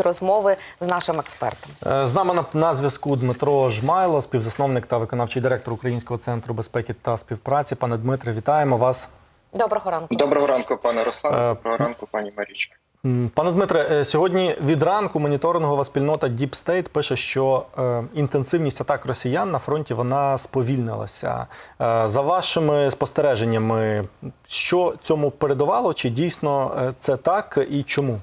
розмови з нашим експертом. Е, З нами на, на зв'язку Дмитро Жмайло, співзасновник та виконавчий директор Українського центру безпеки та співпраці. Пане Дмитре, вітаємо вас. Доброго ранку. Доброго ранку, пане Руслане. Доброго ранку, пані Марічка. Пане Дмитре, е, сьогодні від ранку моніторингова спільнота Deep State пише, що е, інтенсивність атак росіян на фронті вона сповільнилася. За вашими спостереженнями, що цьому передувало? Чи дійсно це так і чому?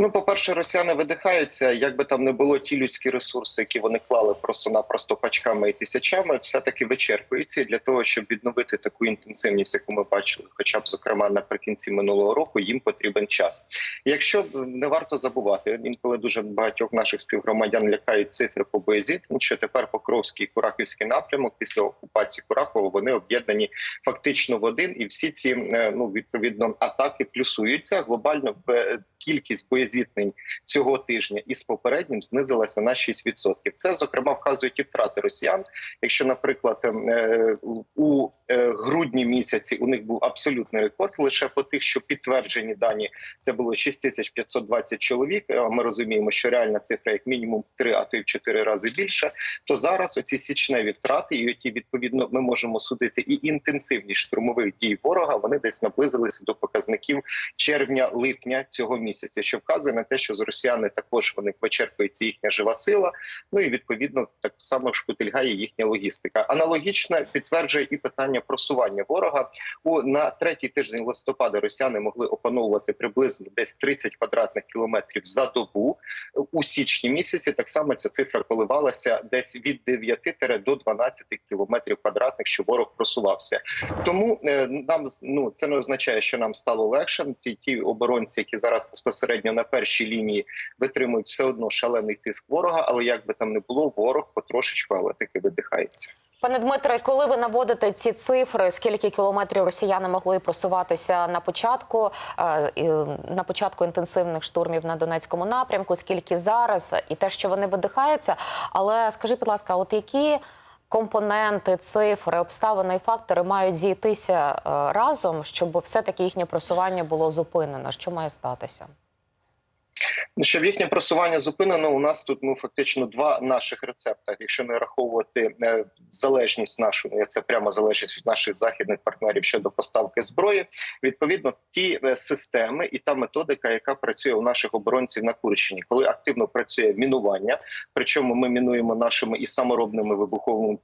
Ну, по-перше, росіяни видихаються. Як би там не було, ті людські ресурси, які вони клали просто-напросто пачками і тисячами, все-таки вичерпуються І для того, щоб відновити таку інтенсивність, яку ми бачили, хоча б зокрема наприкінці минулого року, їм потрібен час. Якщо не варто забувати, інколи дуже багатьох наших співгромадян лякають цифри по боєзіткненню, що тепер Покровський і Курахівський напрямок після окупації Курахова вони об'єднані фактично в один, і всі ці е, ну відповідно атаки плюсуються глобально в е, кількість боєзіткнень цього тижня із попереднім знизилася на 6%. Це зокрема вказують і втрати росіян. Якщо, наприклад, е, у е, грудні місяці у них був абсолютний рекорд, лише по тих, що підтверджені дані, це було 6520 чоловік. Е, Ми розуміємо, що реальна цифра як мінімум в 3, а то й в 4 рази більше. То зараз оці січневі втрати, і оті відповідно ми можемо судити і інтенсивність штурмових дій ворога. Вони десь наблизилися до показників червня-липня цього місяця, що вказує на те, що з росіяни також вони почерпується їхня жива сила. Ну і відповідно так само шкутильгає їхня логістика. Аналогічно підтверджує і питання просування ворога. У на третій тиждень листопада росіяни могли опановувати приблизно десь 30 квадратних кілометрів за добу. У січні місяці так само ця цифра коливалася десь від 9 до 12 кілометрів квадратних, що ворог просувався. Тому е, нам ну це не означає, що нам стало легше. Ті, ті оборонці, які зараз безпосередньо на першій лінії витримують все одно шалений тиск ворога, але як би там не було, ворог потрошечку, але таки видихається. Пане Дмитре, коли ви наводите ці цифри, скільки кілометрів росіяни могли просуватися на початку е, на початку інтенсивних штурмів на Донецькому напрямку, скільки зараз, і те, що вони видихаються. Але скажіть, будь ласка, от які компоненти, цифри, обставини і фактори мають зійтися е, разом, щоб все-таки їхнє просування було зупинено? Що має статися? Ну, щоб їхнє просування зупинено, у нас тут ну фактично два наших рецепти. Якщо не раховувати е, залежність нашу, ну, це прямо залежність від наших західних партнерів щодо поставки зброї. Відповідно, ті е, системи і та методика, яка працює у наших оборонців на Курщині, коли активно працює мінування, причому ми мінуємо нашими і саморобними вибуховими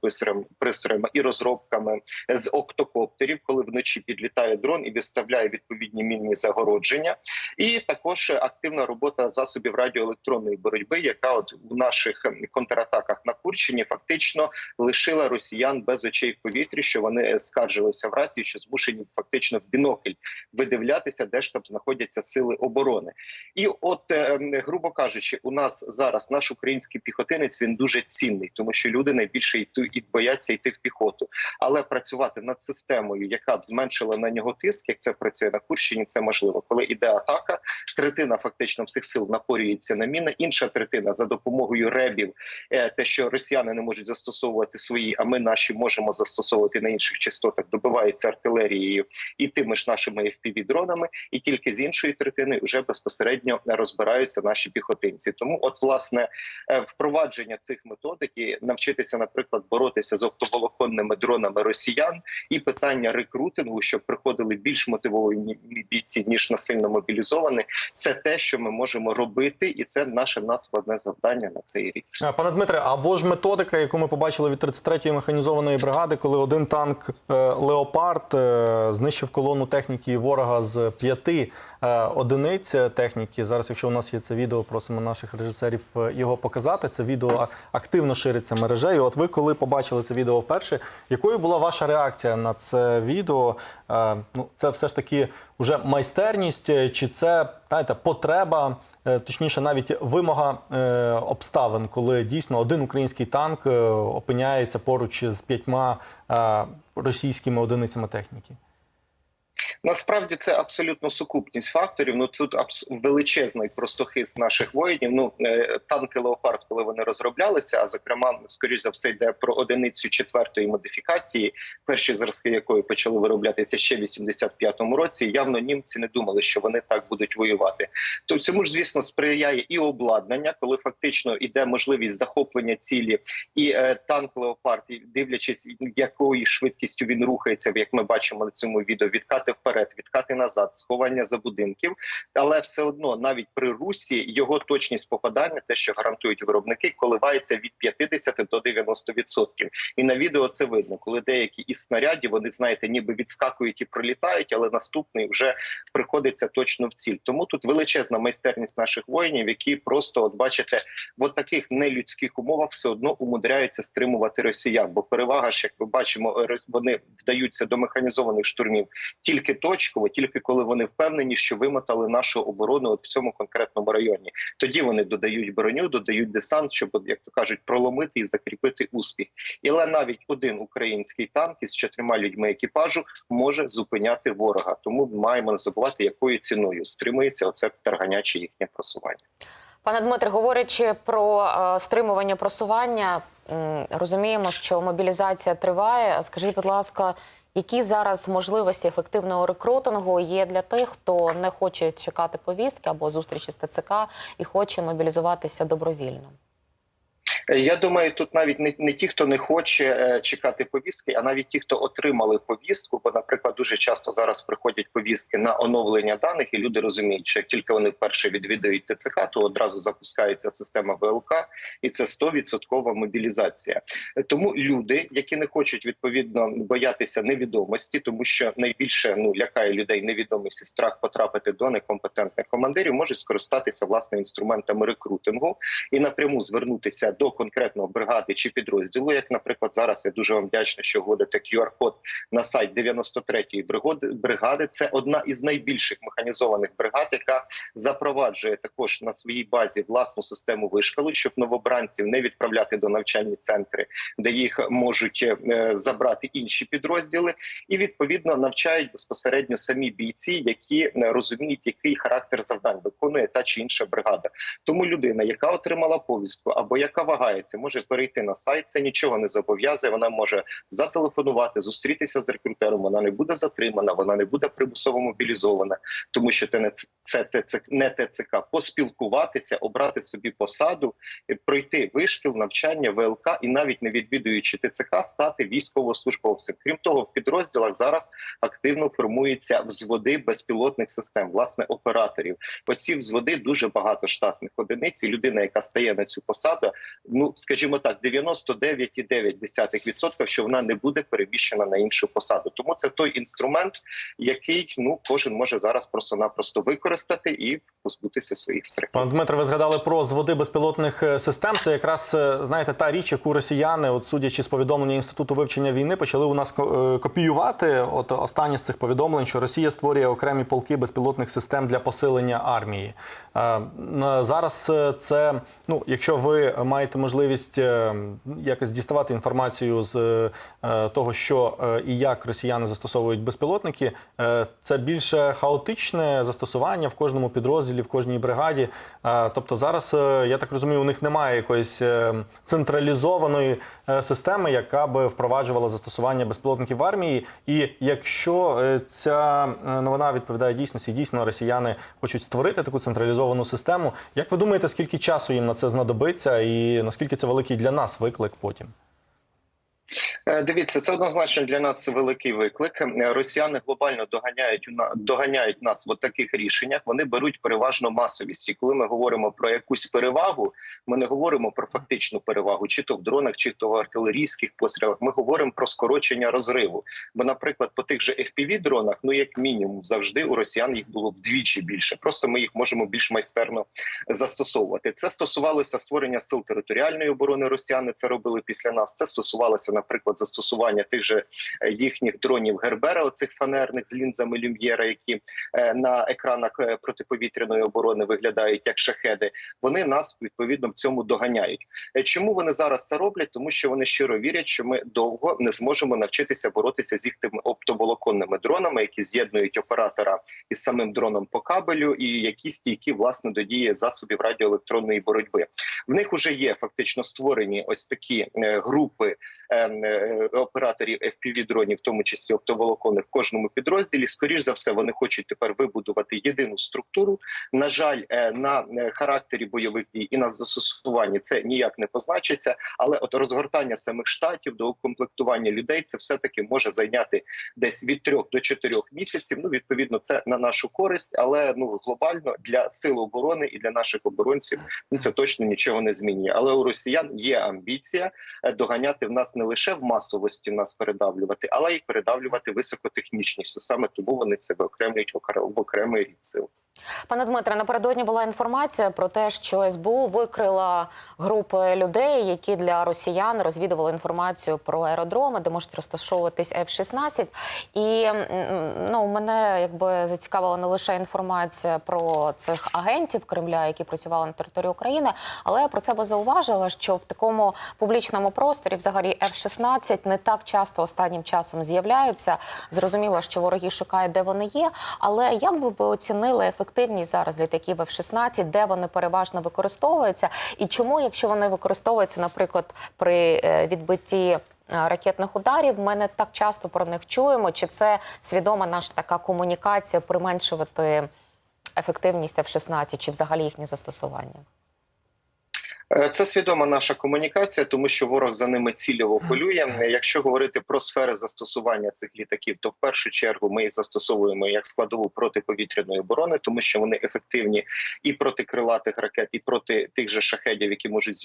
пристроями, і розробками з октокоптерів, коли вночі підлітає дрон і виставляє відповідні мінні загородження, і також активна робота засобів радіоелектронної боротьби, яка от у наших ем, контратаках на Курщині фактично лишила росіян без очей в повітрі, що вони скаржилися в рації, що змушені фактично в бінокль видивлятися, де ж там знаходяться сили оборони. І от, е, грубо кажучи, у нас зараз наш український піхотинець він дуже цінний, тому що люди найбільше йти і бояться йти в піхоту. Але працювати над системою, яка б зменшила на нього тиск, як це працює на Курщині, це можливо. Коли іде атака, третина фактично всіх сил напорюється на міни, інша третина за допомогою ребів, е, те, що росіяни не можуть застосовувати свої, а ми наші можемо застосовувати на інших частотах, добивається артилерією і тими ж нашими fpv дронами, і тільки з іншої третини вже безпосередньо розбираються наші піхотинці. Тому, от власне, е, впровадження цих методик і навчитися, наприклад, боротися з оптоволоконними дронами росіян, і питання рекрутингу, щоб приходили більш мотивовані бійці ніж насильно мобілізовані, це те, що ми можемо робити, і це наше надскладне завдання на цей рік. Пане Дмитре, або ж методика, яку ми побачили від 33-ї механізованої бригади, коли один танк е, Леопард е, знищив колону техніки ворога з п'яти е, одиниць техніки. Зараз, якщо у нас є це відео, просимо наших режисерів його показати. Це відео активно шириться мережею. От ви, коли побачили це відео вперше, якою була ваша реакція на це відео? Ну, це все ж таки вже майстерність, чи це знаєте, потреба? Е, Точніше, навіть вимога е, обставин, коли дійсно один український танк е, опиняється поруч з п'ятьма російськими одиницями техніки. Насправді це абсолютно сукупність факторів. Ну тут величезний просто хист наших воїнів. Ну е, танки Леопард, коли вони розроблялися, а зокрема, скоріш за все, йде про одиницю четвертої модифікації, перші зразки якої почали вироблятися ще в 85-му році. Явно німці не думали, що вони так будуть воювати. То цьому ж звісно сприяє і обладнання, коли фактично іде можливість захоплення цілі, і е, танк Леопард, дивлячись, якою швидкістю він рухається, як ми бачимо на цьому відео, відкати вперед, відкати назад, сховання за будинків. Але все одно, навіть при русі, його точність попадання, те, що гарантують виробники, коливається від 50 до 90%. І на відео це видно, коли деякі із снарядів вони знаєте, ніби відскакують і пролітають, але наступний вже приходиться точно в ціль. Тому тут величезна майстерність наших воїнів, які просто, от бачите, в таких нелюдських умовах все одно умудряються стримувати росіян. Бо перевага ж, як ми бачимо, вони вдаються до механізованих штурмів тільки точково, тільки коли вони впевнені, що вимотали нашу оборону от в цьому конкретному районі. Тоді вони додають броню, додають десант, щоб, як то кажуть, проломити і закріпити успіх. Але навіть один український танк із чотирма людьми екіпажу може зупиняти ворога. Тому маємо не забувати, якою ціною стримується оце тарганяче їхнє просування. Пане Дмитре, говорячи про е, стримування просування, розуміємо, що мобілізація триває. Скажіть, будь ласка, які зараз можливості ефективного рекрутингу є для тих, хто не хоче чекати повістки або зустрічі з ТЦК і хоче мобілізуватися добровільно? Е, Я думаю, тут навіть не, не ті, хто не хоче е, чекати повістки, а навіть ті, хто отримали повістку. Бо, наприклад, дуже часто зараз приходять повістки на оновлення даних, і люди розуміють, що як тільки вони вперше відвідають ТЦК, то одразу запускається система ВЛК, і це 100% мобілізація. Тому люди, які не хочуть відповідно боятися невідомості, тому що найбільше ну лякає людей невідомість і страх потрапити до некомпетентних командирів, можуть скористатися власне інструментами рекрутингу і напряму звернутися до конкретного бригади чи підрозділу. Як, наприклад, зараз я дуже вам вдячний, що вводите QR-код на сайт 93-ї бригади. Це одна із найбільших механізованих бригад, яка запроваджує також на своїй базі власну систему вишкалу, щоб новобранців не відправляти до навчальні центри, де їх можуть е, забрати інші підрозділи, і відповідно навчають безпосередньо самі бійці, які е, розуміють, який характер завдань виконує та чи інша бригада. Тому людина, яка отримала повістку або яка вагається, може перейти на сайт. Це нічого не зобов'язує. Вона може зателефонувати, зустрітися з рекрутером. Вона не буде затримана, вона не буде примусово мобілізована, тому що це не це, не ТЦК. Поспілкуватися, обрати собі посаду, е, пройти вишкіл, навчання, ВЛК і навіть не відвідуючи ТЦК, стати військовослужбовцем. Крім того, в підрозділах зараз активно формуються взводи безпілотних систем, власне, операторів. Оці взводи дуже багато штатних одиниць. І людина, яка стає на цю посаду, ну скажімо так, 99,9%, що вона не буде переміщена на іншу посаду. Тому це той інструмент, який ну кожен може зараз просто-напросто використати і позбутися своїх страхів. Пане Дмитре, ви згадали про зводи безпілотних е, систем. Це якраз е, знаєте та річ, яку росіяни, от судячи з повідомлення інституту вивчення війни, почали у нас е, копіювати. От останні з цих повідомлень, що Росія створює окремі полки безпілотних систем для посилення армії. Зараз це ну, якщо ви маєте можливість е, якось діставати інформацію з е, того, що е, і як росіяни застосовують безпілотники, е, це більше хаотичне застосування в кожному підрозділі, в кожній бригаді. Е, Тобто зараз, е, я так розумію, у них немає якоїсь е, централізованої е, системи, яка би впроваджувала застосування безпілотників в армії. І якщо е, ця е, новина відповідає дійсності, дійсно росіяни хочуть створити таку централізовану систему. Як ви думаєте, скільки часу їм на це знадобиться, і наскільки це великий для нас виклик потім? Е, Дивіться, це однозначно для нас великий виклик. Е, Росіяни глобально доганяють доганяють нас в таких рішеннях. Вони беруть переважно масовість. І коли ми говоримо про якусь перевагу, ми не говоримо про фактичну перевагу, чи то в дронах, чи то в артилерійських пострілах. Ми говоримо про скорочення розриву. Бо, наприклад, по тих же fpv дронах, ну як мінімум, завжди у росіян їх було вдвічі більше. Просто ми їх можемо більш майстерно застосовувати. Це стосувалося створення сил територіальної оборони. Росіяни це робили після нас. Це стосувалося, наприклад, застосування тих же е, їхніх дронів Гербера, оцих фанерних з лінзами Люм'єра, які е, на екранах е, протиповітряної оборони виглядають як шахеди. Вони нас відповідно в цьому доганяють. Чому вони зараз це роблять? Тому що вони щиро вірять, що ми довго не зможемо навчитися боротися з їх тими оптоволоконними дронами, які з'єднують оператора із самим дроном по кабелю, і які стійкі власне до дії засобів радіоелектронної боротьби. В них вже є фактично створені ось такі групи операторів fpv дронів, в тому числі оптоволоконних, в кожному підрозділі. Скоріш за все, вони хочуть тепер вибудувати єдину структуру. На жаль, е, на е, характері бойових дій і на застосуванні це ніяк не позначиться. Але от розгортання самих штатів до укомплектування людей це все таки може зайняти десь від трьох до чотирьох місяців. Ну відповідно, це на нашу користь, але ну глобально для сил оборони і для наших оборонців ну, це точно нічого не змінює. Але у росіян є амбіція е, доганяти в нас не лише в масовості нас передавлювати, але й передавлювати високотехнічність. Саме тому вони це виокремлюють в окремий рід сил. Пане Дмитре, напередодні була інформація про те, що СБУ викрила групи людей, які для росіян розвідували інформацію про аеродроми, де можуть розташовуватись F-16. І ну, мене якби зацікавила не лише інформація про цих агентів Кремля, які працювали на території України, але я про це би зауважила, що в такому публічному просторі взагалі F-16 не так часто останнім часом з'являються. Зрозуміло, що вороги шукають, де вони є. Але як би оцінили ефективність зараз літаків F-16, де вони переважно використовуються, і чому, якщо вони використовуються, наприклад, при е, відбитті е, ракетних ударів, ми не так часто про них чуємо, чи це свідома наша така комунікація применшувати ефективність F-16, чи взагалі їхнє застосування? Е, Це свідома наша комунікація, тому що ворог за ними цільово полює. Якщо говорити про сфери застосування цих літаків, то в першу чергу ми їх застосовуємо як складову протиповітряної оборони, тому що вони ефективні і проти крилатих ракет, і проти тих же шахедів, які можуть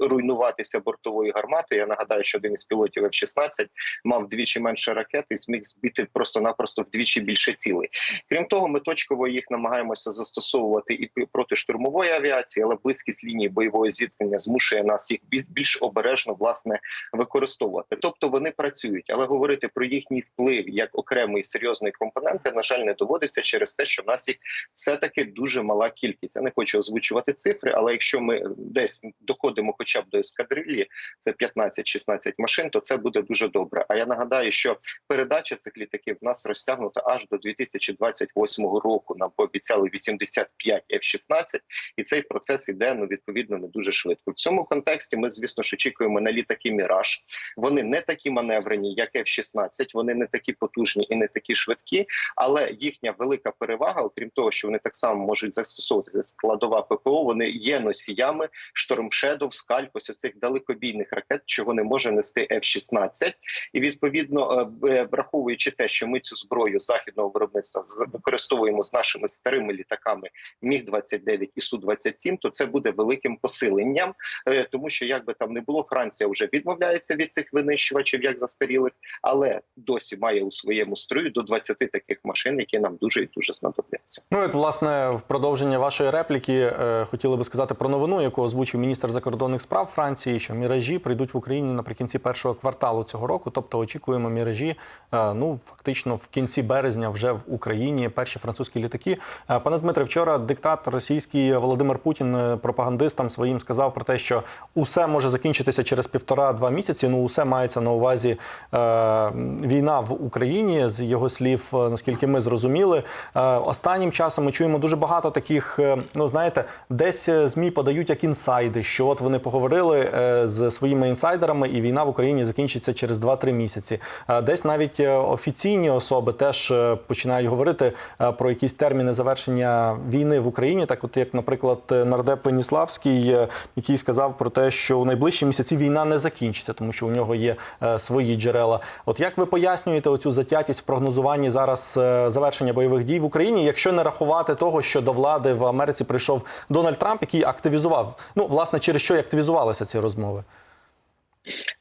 зруйнуватися бортовою гарматою. Я нагадаю, що один із пілотів F-16 мав вдвічі менше ракет і зміг збити просто-напросто вдвічі більше цілей. Крім того, ми точково їх намагаємося застосовувати і проти штурмової авіації, але близькість лінії бойового зіткнення змушує нас їх більш обережно власне використовувати. Тобто вони працюють, але говорити про їхній вплив як окремий серйозний компонент, на жаль, не доводиться через те, що в нас їх все таки дуже мала кількість. Я не хочу озвучувати цифри, але якщо ми десь доходимо, хоча б до ескадрилі, це 15-16 машин, то це буде дуже добре. А я нагадаю, що передача цих літаків в нас розтягнута аж до 2028 року. Нам пообіцяли 85 F-16, і цей процес іде ну відповідно не дуже швидко. В цьому контексті ми, звісно ж, очікуємо на літаки Міраж. Вони не такі маневрені, як F-16, вони не такі потужні і не такі швидкі, але їхня велика перевага, окрім того, що вони так само можуть застосовуватися складова ППО. Вони є носіями Shadow, Scalp, ось цих далекобійних ракет, чого не може нести F-16. І відповідно, е, е, враховуючи те, що ми цю зброю західного виробництва використовуємо з нашими старими літаками Міг 29 і Су 27 то це буде великим посиленням, е, тому що як би там не було, Франція вже відмовляється від цих винищувачів, як застарілих, але досі має у своєму строю до 20 таких машин, які нам дуже і дуже знадобляться. Ну, і власне, в продовження вашої репліки е, хотіли би сказати про новину, яку озвучив міністр закордонних справ Франції, що міражі прийдуть в Україні наприкінці першого кварталу цього року. Тобто очікуємо міражі, е, ну фактично в кінці березня вже в Україні перші французькі літаки. Пане Дмитре, вчора диктатор російський Володимир Путін е, пропагандистам своїм сказав про те, що усе може закінчитися через півтора-два місяці. Ну, усе мається на увазі е, війна в Україні. З його слів, е, наскільки ми зрозуміли, е, останнім часом ми чуємо дуже багато таких. е, Ну знаєте, десь е, змі подають як інсайди, що от вони поговорили е, з своїми інсайдерами, і війна в Україні закінчиться через 2-3 місяці. Е, Десь навіть е, офіційні особи теж починають говорити про якісь терміни завершення війни в Україні. Так, от як, наприклад, нардеп Веніславський, е, який сказав про те, що у найближчі місяці війна не закінчиться, тому що у нього є е, свої джерела. От як ви пояснюєте оцю затятість в прогнозуванні зараз е, завершення бойових дій в Україні, якщо не рахувати того, що до влади в Америці прийшов Дональд Трамп, який активізував, ну власне, через що активізувалися ці розмови?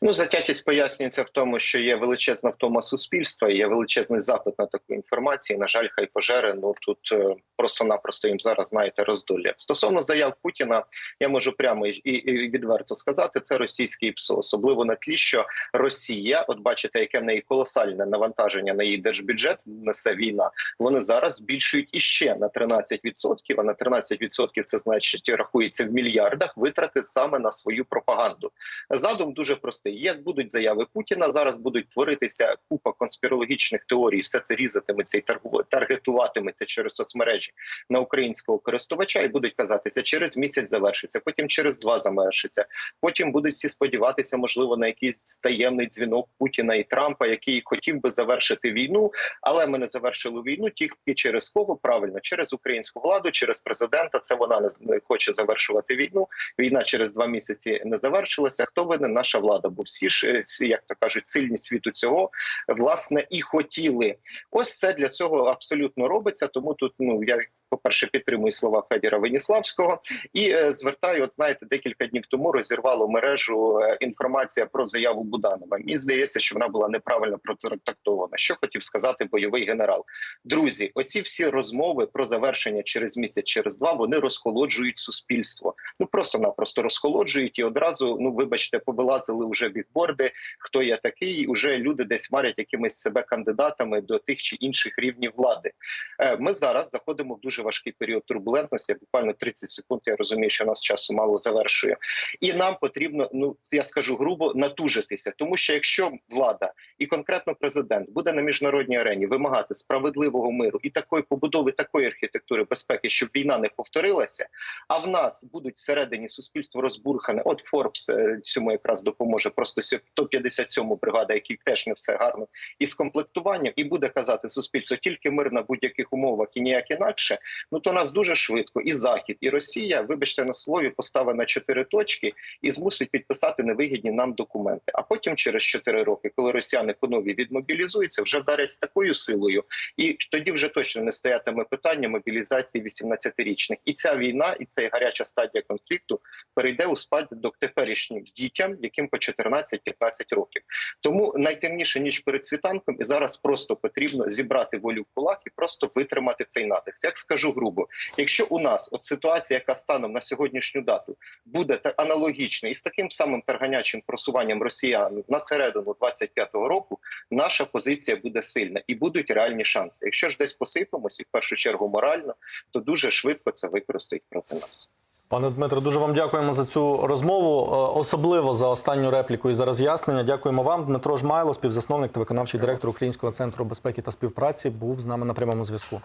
Ну, затятість пояснюється в тому, що є величезна втома суспільства, і є величезний запит на таку інформацію. На жаль, хай пожери. Ну тут е, просто-напросто їм зараз знаєте роздолля. Стосовно заяв Путіна, я можу прямо і, відверто сказати, це російський ПСО, особливо на тлі, що Росія, от бачите, яке в неї колосальне навантаження на її держбюджет несе війна. Вони зараз збільшують іще на 13%, а на 13% це значить рахується в мільярдах витрати саме на свою пропаганду. Задум дуже простий. Є будуть заяви Путіна. Зараз будуть творитися купа конспірологічних теорій. Все це різатиметься і таргетуватиметься через соцмережі на українського користувача, і будуть казатися, через місяць завершиться, потім через два завершиться. Потім будуть всі сподіватися, можливо, на якийсь таємний дзвінок Путіна і Трампа, який хотів би завершити війну, але ми не завершили війну тільки через кого правильно через українську владу, через президента. Це вона не хоче завершувати війну. Війна через два місяці не завершилася. Хто винен? Наша влада, бо всі ж як то кажуть, сильні світу цього власне і хотіли. Ось це для цього абсолютно робиться. Тому тут ну я. По-перше, підтримую слова Федіра Веніславського і е, звертаю, от знаєте, декілька днів тому розірвало мережу е, інформація про заяву Буданова. Мені здається, що вона була неправильно протрактована. Що хотів сказати бойовий генерал? Друзі, оці всі розмови про завершення через місяць, через два вони розхолоджують суспільство. Ну просто-напросто розхолоджують і одразу, ну вибачте, повилазили вже бікборди. Хто я такий? І вже люди десь марять якимись себе кандидатами до тих чи інших рівнів влади. Е, Ми зараз заходимо в дуже важкий період турбулентності. Буквально 30 секунд. Я розумію, що нас часу мало завершує, і нам потрібно, ну я скажу грубо, натужитися, тому що якщо влада і конкретно президент буде на міжнародній арені вимагати справедливого миру і такої побудови такої архітектури безпеки, щоб війна не повторилася, а в нас будуть всередині суспільство розбурхане. От Форбс е, цьому якраз допоможе. Просто 157 бригада, який теж не все гарно, і з комплектуванням, і буде казати суспільство тільки мир на будь-яких умовах і ніяк інакше. Ну то нас дуже швидко і захід, і Росія, вибачте на слові, поставить на чотири точки і змусить підписати невигідні нам документи. А потім, через 4 роки, коли росіяни по-нові відмобілізуються, вже вдарять з такою силою, і тоді вже точно не стоятиме питання мобілізації 18-річних. І ця війна, і ця гаряча стадія конфлікту перейде у спадок теперішнім дітям, яким по 14-15 років. Тому найтемніше ніж перед світанком, і зараз просто потрібно зібрати волю в кулак і просто витримати цей натиск. Як скажу грубо, якщо у нас от ситуація, яка станом на сьогоднішню дату буде аналогічна і з таким самим тарганячим просуванням росіян на середину 25-го року, наша позиція буде сильна і будуть реальні шанси. Якщо ж десь посипемось, і в першу чергу морально, то дуже швидко це використають проти нас. Пане Дмитро, дуже вам дякуємо за цю розмову, е, особливо за останню репліку і за роз'яснення. Дякуємо вам. Дмитро Жмайло, співзасновник та виконавчий директор Українського центру безпеки та співпраці, був з нами на прямому зв'язку.